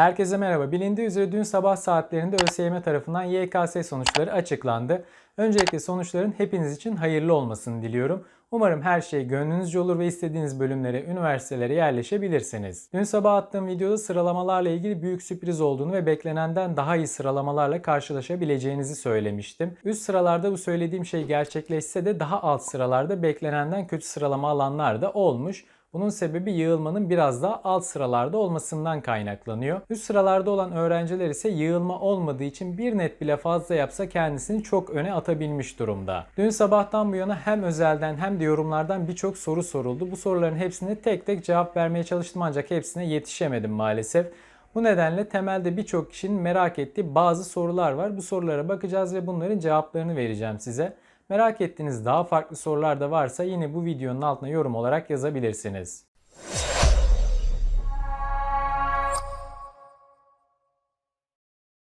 Herkese merhaba. Bilindiği üzere dün sabah saatlerinde ÖSYM tarafından YKS sonuçları açıklandı. Öncelikle sonuçların hepiniz için hayırlı olmasını diliyorum. Umarım her şey gönlünüzce olur ve istediğiniz bölümlere, üniversitelere yerleşebilirsiniz. Dün sabah attığım videoda sıralamalarla ilgili büyük sürpriz olduğunu ve beklenenden daha iyi sıralamalarla karşılaşabileceğinizi söylemiştim. Üst sıralarda bu söylediğim şey gerçekleşse de daha alt sıralarda beklenenden kötü sıralama alanlar da olmuş. Bunun sebebi yığılmanın biraz daha alt sıralarda olmasından kaynaklanıyor. Üst sıralarda olan öğrenciler ise yığılma olmadığı için bir net bile fazla yapsa kendisini çok öne atabilmiş durumda. Dün sabahtan bu yana hem özelden hem de yorumlardan birçok soru soruldu. Bu soruların hepsine tek tek cevap vermeye çalıştım ancak hepsine yetişemedim maalesef. Bu nedenle temelde birçok kişinin merak ettiği bazı sorular var. Bu sorulara bakacağız ve bunların cevaplarını vereceğim size. Merak ettiğiniz daha farklı sorular da varsa yine bu videonun altına yorum olarak yazabilirsiniz.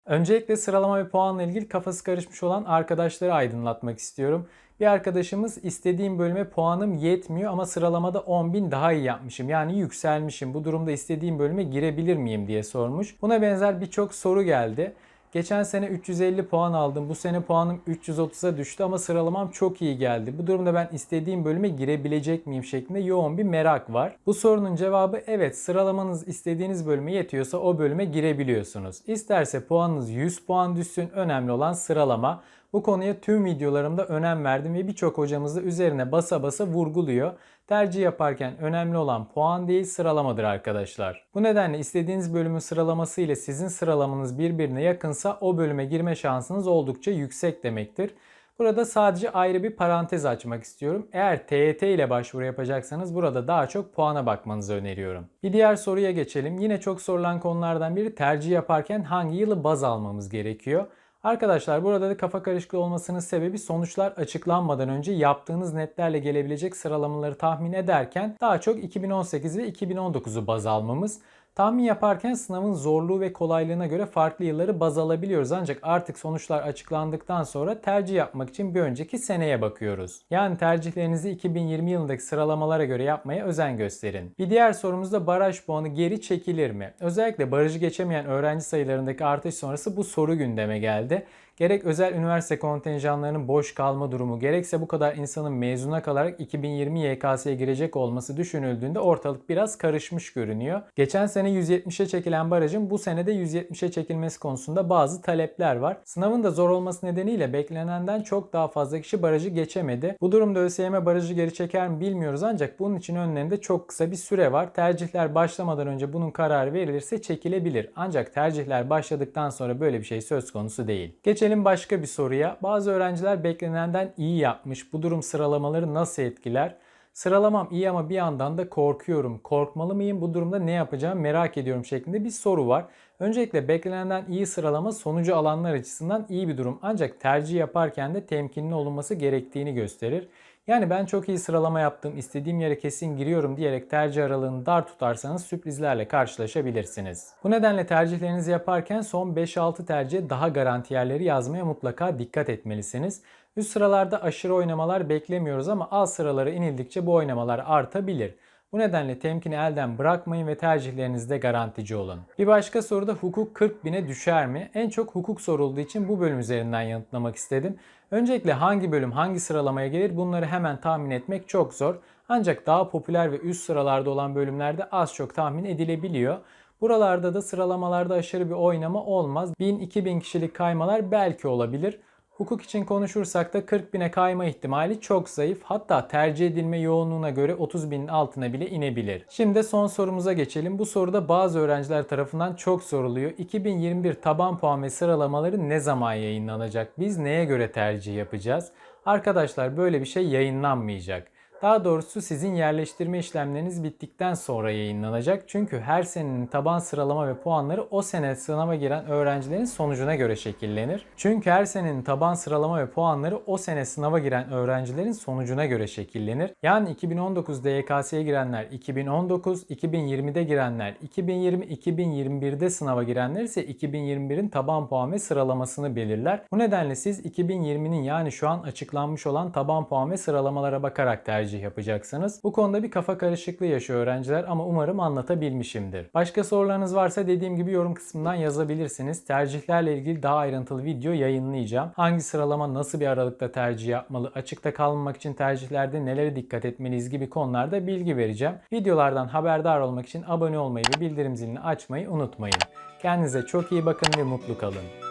Öncelikle sıralama ve puanla ilgili kafası karışmış olan arkadaşları aydınlatmak istiyorum. Bir arkadaşımız istediğim bölüme puanım yetmiyor ama sıralamada 10.000 daha iyi yapmışım. Yani yükselmişim. Bu durumda istediğim bölüme girebilir miyim diye sormuş. Buna benzer birçok soru geldi. Geçen sene 350 puan aldım. Bu sene puanım 330'a düştü ama sıralamam çok iyi geldi. Bu durumda ben istediğim bölüme girebilecek miyim şeklinde yoğun bir merak var. Bu sorunun cevabı evet sıralamanız istediğiniz bölüme yetiyorsa o bölüme girebiliyorsunuz. İsterse puanınız 100 puan düşsün önemli olan sıralama. Bu konuya tüm videolarımda önem verdim ve birçok hocamız da üzerine basa basa vurguluyor. Tercih yaparken önemli olan puan değil sıralamadır arkadaşlar. Bu nedenle istediğiniz bölümün sıralaması ile sizin sıralamanız birbirine yakınsa o bölüme girme şansınız oldukça yüksek demektir. Burada sadece ayrı bir parantez açmak istiyorum. Eğer TYT ile başvuru yapacaksanız burada daha çok puana bakmanızı öneriyorum. Bir diğer soruya geçelim. Yine çok sorulan konulardan biri tercih yaparken hangi yılı baz almamız gerekiyor? Arkadaşlar burada da kafa karışıklığı olmasının sebebi sonuçlar açıklanmadan önce yaptığınız netlerle gelebilecek sıralamaları tahmin ederken daha çok 2018 ve 2019'u baz almamız. Tahmin yaparken sınavın zorluğu ve kolaylığına göre farklı yılları baz alabiliyoruz ancak artık sonuçlar açıklandıktan sonra tercih yapmak için bir önceki seneye bakıyoruz. Yani tercihlerinizi 2020 yılındaki sıralamalara göre yapmaya özen gösterin. Bir diğer sorumuz da baraj puanı geri çekilir mi? Özellikle barajı geçemeyen öğrenci sayılarındaki artış sonrası bu soru gündeme geldi. Gerek özel üniversite kontenjanlarının boş kalma durumu gerekse bu kadar insanın mezuna kalarak 2020 YKS'ye girecek olması düşünüldüğünde ortalık biraz karışmış görünüyor. Geçen sene 170'e çekilen barajın bu senede 170'e çekilmesi konusunda bazı talepler var. Sınavın da zor olması nedeniyle beklenenden çok daha fazla kişi barajı geçemedi. Bu durumda ÖSYM barajı geri çeker mi bilmiyoruz ancak bunun için önlerinde çok kısa bir süre var. Tercihler başlamadan önce bunun kararı verilirse çekilebilir. Ancak tercihler başladıktan sonra böyle bir şey söz konusu değil. Geçelim Geçelim başka bir soruya. Bazı öğrenciler beklenenden iyi yapmış. Bu durum sıralamaları nasıl etkiler? Sıralamam iyi ama bir yandan da korkuyorum. Korkmalı mıyım? Bu durumda ne yapacağım merak ediyorum şeklinde bir soru var. Öncelikle beklenenden iyi sıralama sonucu alanlar açısından iyi bir durum. Ancak tercih yaparken de temkinli olunması gerektiğini gösterir. Yani ben çok iyi sıralama yaptım, istediğim yere kesin giriyorum diyerek tercih aralığını dar tutarsanız sürprizlerle karşılaşabilirsiniz. Bu nedenle tercihlerinizi yaparken son 5-6 tercihe daha garanti yerleri yazmaya mutlaka dikkat etmelisiniz. Üst sıralarda aşırı oynamalar beklemiyoruz ama alt sıralara inildikçe bu oynamalar artabilir. Bu nedenle temkini elden bırakmayın ve tercihlerinizde garantici olun. Bir başka soruda hukuk 40 bine düşer mi? En çok hukuk sorulduğu için bu bölüm üzerinden yanıtlamak istedim. Öncelikle hangi bölüm hangi sıralamaya gelir bunları hemen tahmin etmek çok zor. Ancak daha popüler ve üst sıralarda olan bölümlerde az çok tahmin edilebiliyor. Buralarda da sıralamalarda aşırı bir oynama olmaz. 1000-2000 kişilik kaymalar belki olabilir. Hukuk için konuşursak da 40 bine kayma ihtimali çok zayıf. Hatta tercih edilme yoğunluğuna göre 30 binin altına bile inebilir. Şimdi son sorumuza geçelim. Bu soruda bazı öğrenciler tarafından çok soruluyor. 2021 taban puan ve sıralamaları ne zaman yayınlanacak? Biz neye göre tercih yapacağız? Arkadaşlar böyle bir şey yayınlanmayacak. Daha doğrusu sizin yerleştirme işlemleriniz bittikten sonra yayınlanacak. Çünkü her senenin taban sıralama ve puanları o sene sınava giren öğrencilerin sonucuna göre şekillenir. Çünkü her senenin taban sıralama ve puanları o sene sınava giren öğrencilerin sonucuna göre şekillenir. Yani 2019'da YKS'ye girenler 2019, 2020'de girenler 2020, 2021'de sınava girenler ise 2021'in taban puan ve sıralamasını belirler. Bu nedenle siz 2020'nin yani şu an açıklanmış olan taban puan ve sıralamalara bakarak tercih tercih yapacaksınız? Bu konuda bir kafa karışıklığı yaşıyor öğrenciler ama umarım anlatabilmişimdir. Başka sorularınız varsa dediğim gibi yorum kısmından yazabilirsiniz. Tercihlerle ilgili daha ayrıntılı video yayınlayacağım. Hangi sıralama nasıl bir aralıkta tercih yapmalı, açıkta kalmamak için tercihlerde nelere dikkat etmeliyiz gibi konularda bilgi vereceğim. Videolardan haberdar olmak için abone olmayı ve bildirim zilini açmayı unutmayın. Kendinize çok iyi bakın ve mutlu kalın.